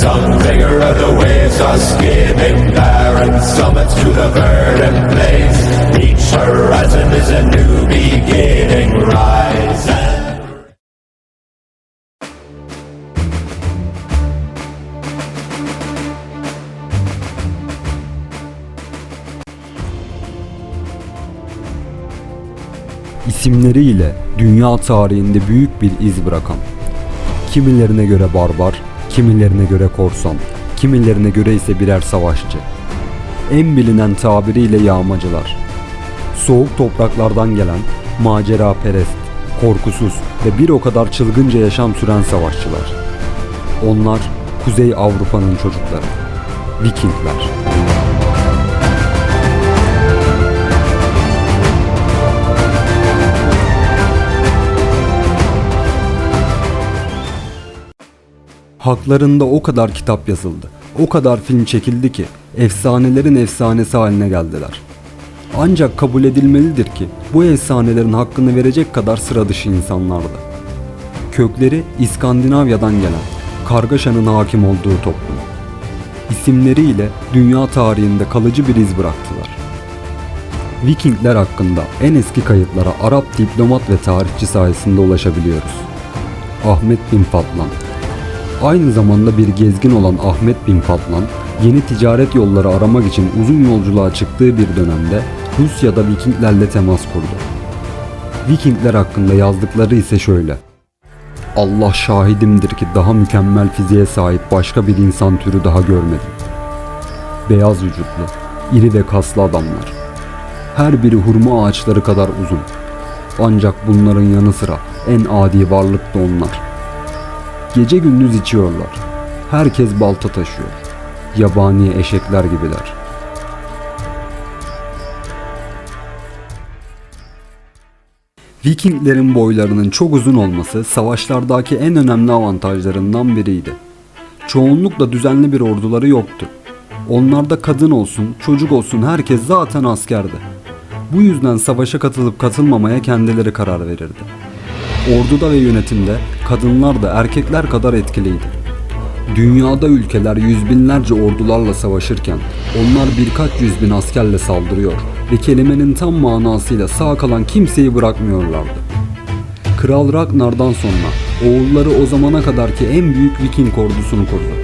Some vigor of the waves are skimming barren summits to the verdant plains. Each horizon is a new beginning. Rise and isimleriyle dünya tarihinde büyük bir iz bırakan. Kimilerine göre barbar, kimilerine göre korsan, kimilerine göre ise birer savaşçı. En bilinen tabiriyle yağmacılar. Soğuk topraklardan gelen, macera perest, korkusuz ve bir o kadar çılgınca yaşam süren savaşçılar. Onlar Kuzey Avrupa'nın çocukları. Vikingler. Haklarında o kadar kitap yazıldı, o kadar film çekildi ki efsanelerin efsanesi haline geldiler. Ancak kabul edilmelidir ki bu efsanelerin hakkını verecek kadar sıra dışı insanlardı. Kökleri İskandinavya'dan gelen, kargaşanın hakim olduğu toplum. İsimleriyle dünya tarihinde kalıcı bir iz bıraktılar. Vikingler hakkında en eski kayıtlara Arap diplomat ve tarihçi sayesinde ulaşabiliyoruz. Ahmet bin Fatlan Aynı zamanda bir gezgin olan Ahmet bin Fatlan, yeni ticaret yolları aramak için uzun yolculuğa çıktığı bir dönemde Rusya'da Vikinglerle temas kurdu. Vikingler hakkında yazdıkları ise şöyle. Allah şahidimdir ki daha mükemmel fiziğe sahip başka bir insan türü daha görmedim. Beyaz vücutlu, iri ve kaslı adamlar. Her biri hurma ağaçları kadar uzun. Ancak bunların yanı sıra en adi varlık da onlar.'' Gece gündüz içiyorlar. Herkes balta taşıyor. Yabani eşekler gibiler. Vikinglerin boylarının çok uzun olması savaşlardaki en önemli avantajlarından biriydi. Çoğunlukla düzenli bir orduları yoktu. Onlarda kadın olsun, çocuk olsun herkes zaten askerdi. Bu yüzden savaşa katılıp katılmamaya kendileri karar verirdi. Orduda ve yönetimde kadınlar da erkekler kadar etkiliydi. Dünyada ülkeler yüz binlerce ordularla savaşırken onlar birkaç yüz bin askerle saldırıyor ve kelimenin tam manasıyla sağ kalan kimseyi bırakmıyorlardı. Kral Ragnar'dan sonra oğulları o zamana kadarki en büyük Viking ordusunu kurdu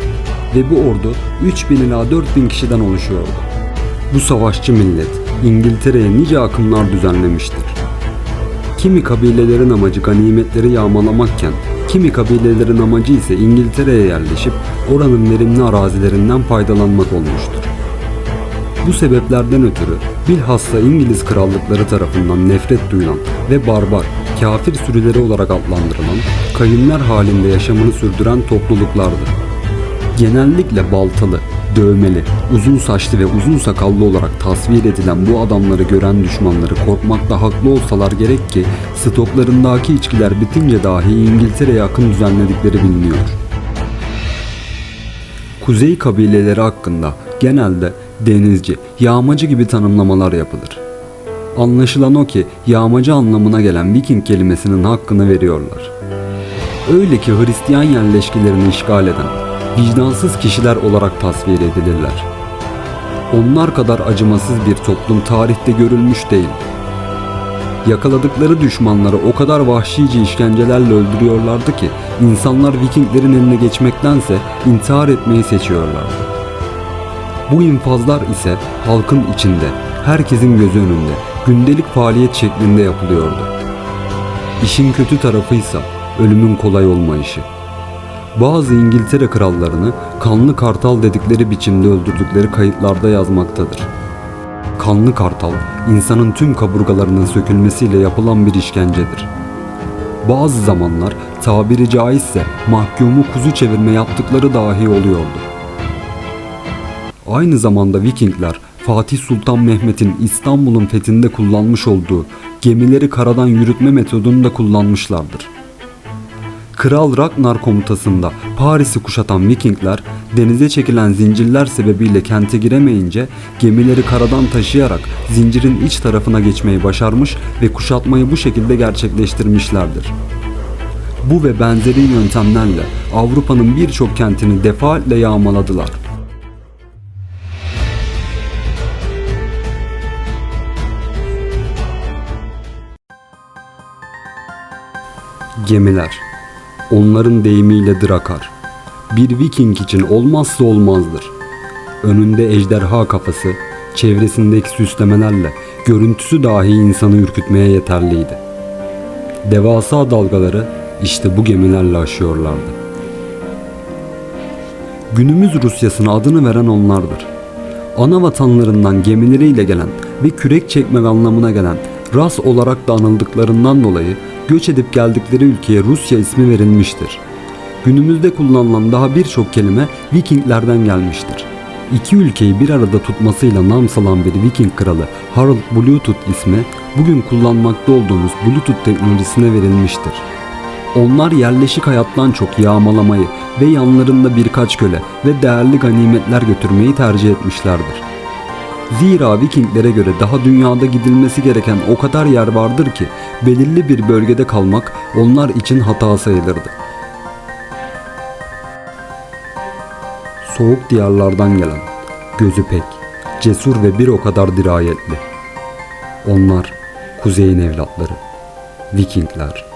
ve bu ordu 3000 ila 4000 kişiden oluşuyordu. Bu savaşçı millet İngiltere'ye nice akımlar düzenlemiştir. Kimi kabilelerin amacı ganimetleri yağmalamakken, kimi kabilelerin amacı ise İngiltere'ye yerleşip oranın verimli arazilerinden faydalanmak olmuştur. Bu sebeplerden ötürü bilhassa İngiliz krallıkları tarafından nefret duyulan ve barbar, kafir sürüleri olarak adlandırılan, kayınlar halinde yaşamını sürdüren topluluklardı. Genellikle baltalı, dövmeli, uzun saçlı ve uzun sakallı olarak tasvir edilen bu adamları gören düşmanları korkmakta haklı olsalar gerek ki stoklarındaki içkiler bitince dahi İngiltere'ye akın düzenledikleri biliniyor. Kuzey kabileleri hakkında genelde denizci, yağmacı gibi tanımlamalar yapılır. Anlaşılan o ki yağmacı anlamına gelen Viking kelimesinin hakkını veriyorlar. Öyle ki Hristiyan yerleşkilerini işgal eden, vicdansız kişiler olarak tasvir edilirler. Onlar kadar acımasız bir toplum tarihte görülmüş değil. Yakaladıkları düşmanları o kadar vahşice işkencelerle öldürüyorlardı ki insanlar Vikinglerin eline geçmektense intihar etmeyi seçiyorlardı. Bu infazlar ise halkın içinde, herkesin gözü önünde, gündelik faaliyet şeklinde yapılıyordu. İşin kötü tarafıysa ölümün kolay olmayışı. Bazı İngiltere krallarını kanlı kartal dedikleri biçimde öldürdükleri kayıtlarda yazmaktadır. Kanlı kartal, insanın tüm kaburgalarının sökülmesiyle yapılan bir işkencedir. Bazı zamanlar tabiri caizse mahkumu kuzu çevirme yaptıkları dahi oluyordu. Aynı zamanda Vikingler Fatih Sultan Mehmet'in İstanbul'un fethinde kullanmış olduğu gemileri karadan yürütme metodunu da kullanmışlardır. Kral Ragnar komutasında Paris'i kuşatan Vikingler denize çekilen zincirler sebebiyle kente giremeyince gemileri karadan taşıyarak zincirin iç tarafına geçmeyi başarmış ve kuşatmayı bu şekilde gerçekleştirmişlerdir. Bu ve benzeri yöntemlerle Avrupa'nın birçok kentini defaatle yağmaladılar. Gemiler. Onların deyimiyle drakar. Bir viking için olmazsa olmazdır. Önünde ejderha kafası, çevresindeki süslemelerle görüntüsü dahi insanı ürkütmeye yeterliydi. Devasa dalgaları işte bu gemilerle aşıyorlardı. Günümüz Rusyasına adını veren onlardır. Ana vatanlarından gemileriyle gelen ve kürek çekmek anlamına gelen ras olarak da anıldıklarından dolayı göç edip geldikleri ülkeye Rusya ismi verilmiştir. Günümüzde kullanılan daha birçok kelime Vikinglerden gelmiştir. İki ülkeyi bir arada tutmasıyla nam salan bir Viking kralı Harald Bluetooth ismi bugün kullanmakta olduğumuz Bluetooth teknolojisine verilmiştir. Onlar yerleşik hayattan çok yağmalamayı ve yanlarında birkaç köle ve değerli ganimetler götürmeyi tercih etmişlerdir. Zira Vikinglere göre daha dünyada gidilmesi gereken o kadar yer vardır ki belirli bir bölgede kalmak onlar için hata sayılırdı. Soğuk diyarlardan gelen, gözü pek, cesur ve bir o kadar dirayetli. Onlar kuzeyin evlatları, Vikingler.